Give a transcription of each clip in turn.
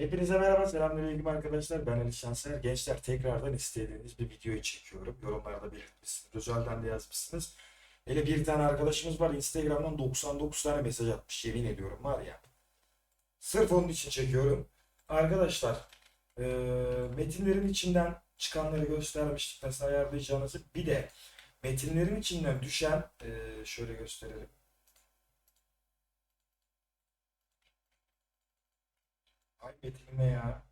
Hepinize merhaba, selamünaleyküm arkadaşlar. Ben Ali Şanser. Gençler tekrardan istediğiniz bir videoyu çekiyorum. Yorumlarda belirtmişsiniz. Özelden de yazmışsınız. Hele bir tane arkadaşımız var. Instagram'dan 99 tane mesaj atmış. Yemin ediyorum var ya. Sırf onun için çekiyorum. Arkadaşlar eee, metinlerin içinden çıkanları göstermiştik. Nasıl ayarlayacağınızı. Bir de metinlerin içinden düşen eee, şöyle gösterelim. Ay metinime ya.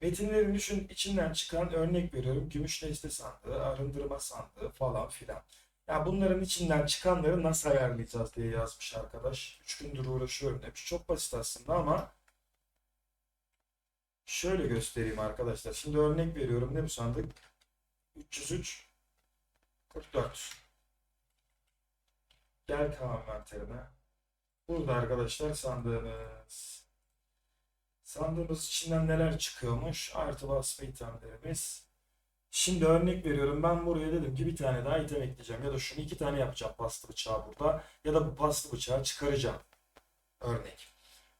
Metinlerin düşün içinden çıkan örnek veriyorum. Gümüş nesne sandığı, arındırma sandığı falan filan. Ya bunların içinden çıkanları nasıl ayarlayacağız diye yazmış arkadaş. 3 gündür uğraşıyorum demiş. Çok basit aslında ama şöyle göstereyim arkadaşlar. Şimdi örnek veriyorum. Ne bu sandık? 303 44 Gel Kaan envanterine. Burada arkadaşlar sandığımız. Sandığımız içinden neler çıkıyormuş? Artı basma itemlerimiz. Şimdi örnek veriyorum. Ben buraya dedim ki bir tane daha item ekleyeceğim. Ya da şunu iki tane yapacağım paslı bıçağı burada. Ya da bu paslı bıçağı çıkaracağım. Örnek.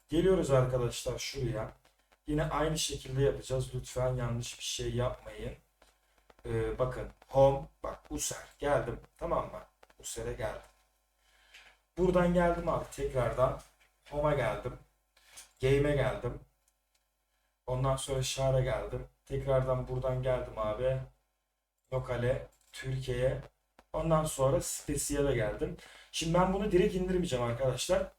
Geliyoruz arkadaşlar şuraya. Yine aynı şekilde yapacağız. Lütfen yanlış bir şey yapmayın. Ee, bakın home. Bak User. Geldim. Tamam mı? User'e geldim. Buradan geldim abi tekrardan. Home'a geldim. Game'e geldim. Ondan sonra Şar'a geldim. Tekrardan buradan geldim abi. Lokale, Türkiye'ye. Ondan sonra Spesiyel'e geldim. Şimdi ben bunu direkt indirmeyeceğim arkadaşlar.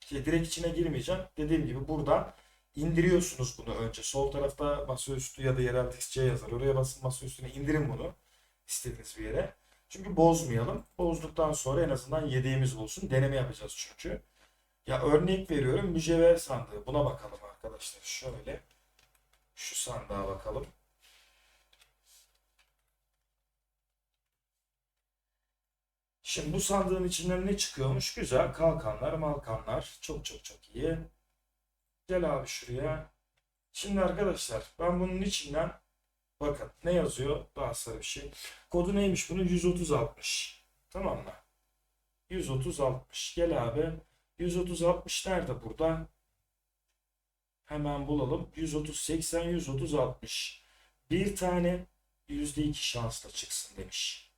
Şey, direkt içine girmeyeceğim. Dediğim gibi buradan indiriyorsunuz bunu önce. Sol tarafta masaüstü ya da yerel TXC yazar. Oraya basın masaüstüne indirin bunu. istediğiniz bir yere. Çünkü bozmayalım. Bozduktan sonra en azından yediğimiz olsun. Deneme yapacağız çünkü. Ya örnek veriyorum mücevher sandığı. Buna bakalım arkadaşlar. Şöyle. Şu sandığa bakalım. Şimdi bu sandığın içinden ne çıkıyormuş? Güzel. Kalkanlar, malkanlar. Çok çok çok iyi. Gel abi şuraya. Şimdi arkadaşlar ben bunun içinden bakın ne yazıyor? Daha sarı bir şey. Kodu neymiş bunun? 13060. Tamam mı? 13060. Gel abi. 13060 nerede burada? Hemen bulalım. 130 80 130 60. Bir tane %2 şansla çıksın demiş.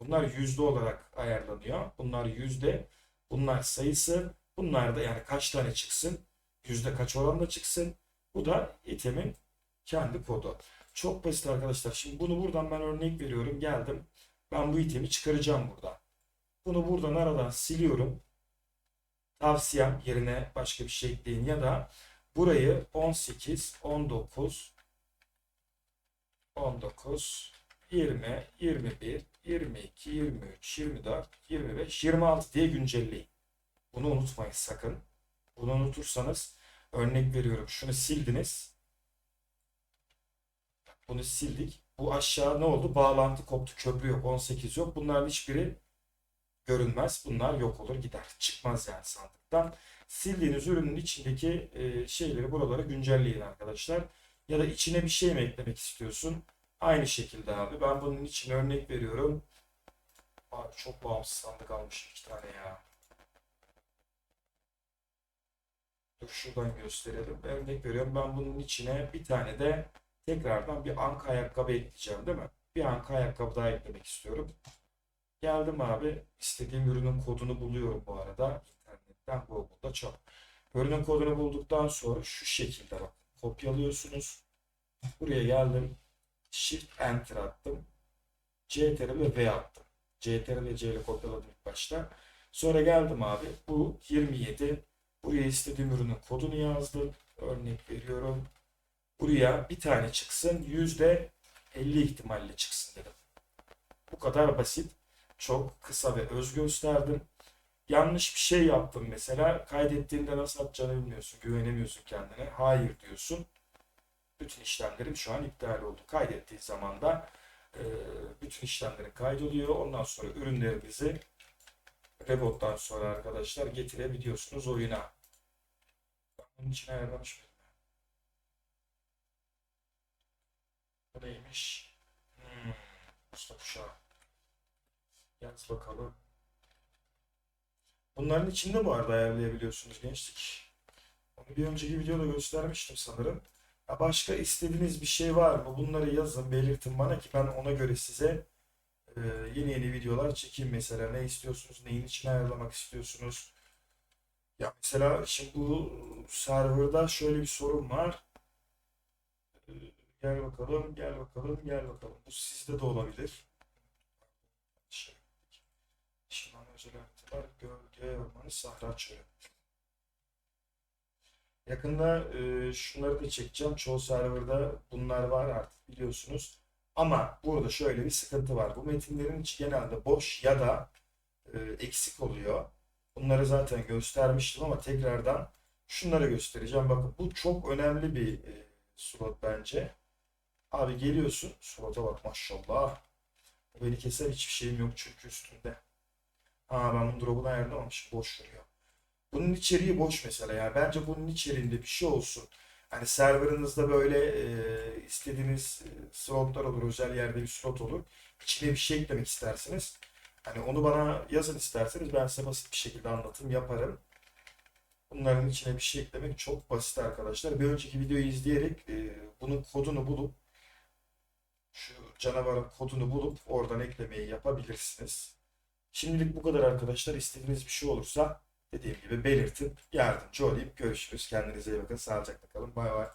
Bunlar yüzde olarak ayarlanıyor. Bunlar yüzde. Bunlar sayısı. Bunlar da yani kaç tane çıksın? Yüzde kaç oranda çıksın? Bu da itemin kendi kodu. Çok basit arkadaşlar. Şimdi bunu buradan ben örnek veriyorum. Geldim. Ben bu itemi çıkaracağım burada. Bunu buradan aradan siliyorum. Tavsiyem yerine başka bir şey ekleyin ya da burayı 18, 19, 19, 20, 21, 22, 23, 24, 25, 26 diye güncelleyin. Bunu unutmayın sakın. Bunu unutursanız örnek veriyorum. Şunu sildiniz. Bunu sildik. Bu aşağı ne oldu? Bağlantı koptu. Köprü yok. 18 yok. Bunların hiçbiri görünmez. Bunlar yok olur gider. Çıkmaz yani sandıktan. Sildiğiniz ürünün içindeki e, şeyleri buralara güncelleyin arkadaşlar. Ya da içine bir şey mi eklemek istiyorsun? Aynı şekilde abi. Ben bunun için örnek veriyorum. Abi çok bağımsız sandık almışım iki tane ya. Dur şuradan gösterelim. Örnek veriyorum. Ben bunun içine bir tane de tekrardan bir anka ayakkabı ekleyeceğim değil mi? Bir anka ayakkabı daha eklemek istiyorum. Geldim abi. İstediğim ürünün kodunu buluyorum bu arada. İnternetten Google'da çok. Ürünün kodunu bulduktan sonra şu şekilde bak. Kopyalıyorsunuz. Buraya geldim. Shift Enter attım. CTRL ve V attım. CTRL ve C ile kopyaladım ilk başta. Sonra geldim abi. Bu 27. Buraya istediğim ürünün kodunu yazdım. Örnek veriyorum. Buraya bir tane çıksın. %50 ihtimalle çıksın dedim. Bu kadar basit. Çok kısa ve öz gösterdim. Yanlış bir şey yaptım mesela. Kaydettiğinde nasıl atacağını bilmiyorsun. Güvenemiyorsun kendine. Hayır diyorsun. Bütün işlemlerim şu an iptal oldu. Kaydettiği zaman da e, bütün işlemlerin kaydoluyor. Ondan sonra ürünlerinizi Rebot'tan sonra arkadaşlar getirebiliyorsunuz oyuna. Bunun için ayarlamış mıydım? Bu neymiş? Hmm, Mustafa Şah. Yaz bakalım. Bunların içinde bu arada ayarlayabiliyorsunuz gençlik. Onu bir önceki videoda göstermiştim sanırım. Ya başka istediğiniz bir şey var mı? Bunları yazın, belirtin bana ki ben ona göre size e, yeni yeni videolar çekeyim mesela. Ne istiyorsunuz, neyin için ayarlamak istiyorsunuz? Ya mesela şimdi bu serverda şöyle bir sorun var. Gel bakalım, gel bakalım, gel bakalım. Bu sizde de olabilir. Şimal özel haritalar, gölge ormanı, sahra çölü. Yakında e, şunları da çekeceğim. Çoğu serverda bunlar var artık biliyorsunuz. Ama burada şöyle bir sıkıntı var. Bu metinlerin genelde boş ya da e, eksik oluyor. Bunları zaten göstermiştim ama tekrardan şunları göstereceğim. Bakın bu çok önemli bir e, slot bence. Abi geliyorsun. Slota bak maşallah. Beni keser hiçbir şeyim yok çünkü üstünde. Ha ben bunun drop'unu ayarlamamışım. Boş duruyor. Bunun içeriği boş mesela yani. Bence bunun içeriğinde bir şey olsun. Hani serverınızda böyle e, istediğiniz e, slotlar olur. Özel yerde bir slot olur. İçine bir şey eklemek istersiniz. Hani onu bana yazın isterseniz ben size basit bir şekilde anlatım yaparım. Bunların içine bir şey eklemek çok basit arkadaşlar. Bir önceki videoyu izleyerek e, bunun kodunu bulup şu canavarın kodunu bulup oradan eklemeyi yapabilirsiniz. Şimdilik bu kadar arkadaşlar. İstediğiniz bir şey olursa dediğim gibi belirtin. Yardımcı olayım. Görüşürüz. Kendinize iyi bakın. Sağlıcakla kalın. Bay bay.